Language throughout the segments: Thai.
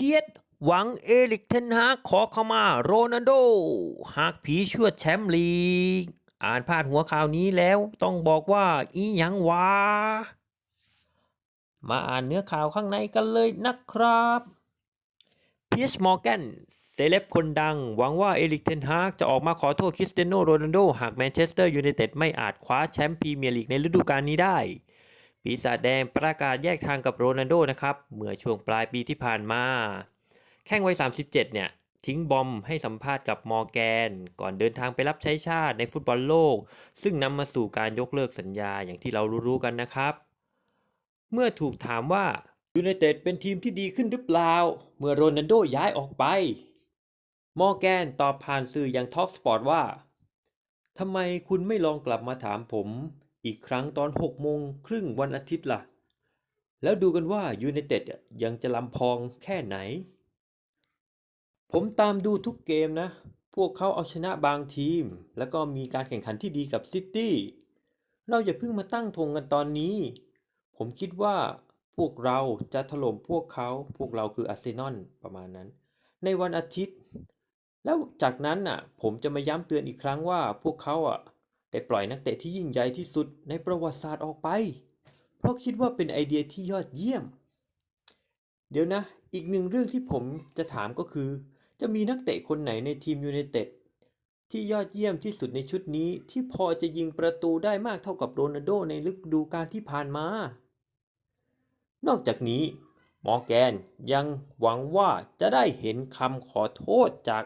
พียสหวังเอลิกเทนฮากขอเข้ามาโรนัลโด หากผีชวดแชมป์ลีก อ่านพาดหัวข่าวนี้แล้วต้องบอกว่าอีหยังวะมาอ่านเนื้อข่าวข้างในกันเลยนะครับเพียสมอร์แกนเซเลบคนดัง หวังว่าเอลิกเทนฮากจะออกมาขอโทษคริสเตียโนโรนัลโด หากแมนเชสเตอร์ยูไนเต็ดไม่อาจคว้าแชมป์พรีเมียร์ลีกในฤดูกาลนี้ได้ ปีศาจแดงประกาศแยกทางกับโรนัลโดนะครับ เมื่อช่วงปลายปีที่ผ่านมา แข้งวัย 37 เนี่ย ทิ้งบอมให้สัมภาษณ์กับมอร์แกน ก่อนเดินทางไปรับใช้ชาติในฟุตบอลโลก ซึ่งนำมาสู่การยกเลิกสัญญาอย่างที่เรารู้ๆกันนะครับ เมื่อถูกถามว่ายูไนเต็ดเป็นทีมที่ดีขึ้นหรือเปล่า เมื่อโรนัลโดย้ายออกไป มอร์แกนตอบผ่านสื่ออย่างทอกสปอร์ตว่าทำไมคุณไม่ลองกลับมาถามผม อีกครั้งตอน6โมงครึ่งวันอาทิตย์ล่ะ แล้วดูกันว่ายูไนเต็ดยังจะลำพองแค่ไหน ผมตามดูทุกเกมนะ พวกเขาเอาชนะบางทีม แล้วก็มีการแข่งขันที่ดีกับซิตี้ เราอย่าเพิ่งมาตั้งธงกันตอนนี้ ผมคิดว่าพวกเราจะถล่มพวกเขา พวกเราคืออาร์เซนอลประมาณนั้น ในวันอาทิตย์ แล้วจากนั้นน่ะ ผมจะมาย้ำเตือนอีกครั้งว่าพวกเขาอะ ได้ปล่อยนักเตะที่ยิ่งใหญ่ที่สุดในประวัติศาสตร์ออกไป เพราะคิดว่าเป็นไอเดียที่ยอดเยี่ยม เดี๋ยวนะ อีกหนึ่งเรื่องที่ผมจะถามก็คือ จะมีนักเตะคนไหนในทีมยูไนเต็ดที่ยอดเยี่ยมที่สุดในชุดนี้ที่พอจะยิงประตูได้มากเท่ากับโรนัลโดในฤดูกาลที่ผ่านมา นอกจากนี้มอร์แกนยังหวังว่าจะได้เห็นคำขอโทษจาก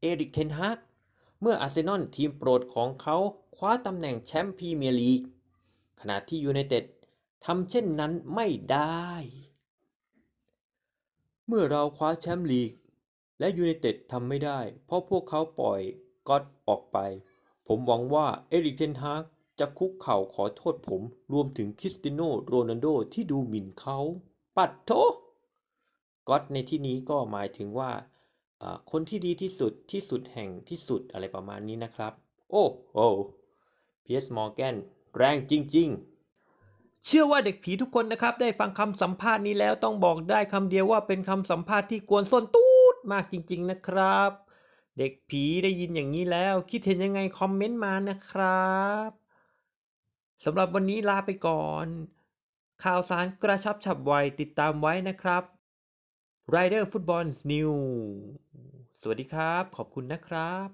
เอริกเทนฮากเมื่ออาร์เซนอลทีมโปรดของเขา ว้าตำแหน่งแชมป์พรีเมียร์ลีก ขณะที่ยูไนเต็ดทำเช่นนั้นไม่ได้ เมื่อเราคว้าแชมป์ลีก และยูไนเต็ดทำไม่ได้ เพราะพวกเขาปล่อยก็อตออกไป ผมหวังว่าเอริกเทนฮากจะคุกเข่าขอโทษผมรวมถึงคริสเตียโนโรนัลโดที่ดูหมิ่นเขา ปัดโถก็อตในที่นี้ก็หมายถึงว่าอ่า คนที่ดีที่สุดที่สุดแห่งที่สุดอะไรประมาณนี้นะครับ โอ้โอ้ เพียสมอร์แกนแรงจริง ๆเชื่อว่าเด็กผีทุกคนนะครับ ได้ฟังคำสัมภาษณ์นี้แล้วต้องบอกได้คำเดียวว่าเป็นคำสัมภาษณ์ที่กวนส้นตูดมากจริง ๆ นะครับ เด็กผีได้ยินอย่างนี้แล้ว คิดเห็นยังไงคอมเมนต์มานะครับสำหรับวันนี้ลาไปก่อน ข่าวสารกระชับฉับไวติดตามไว้นะครับ Rider Football News สวัสดีครับ ขอบคุณนะครับ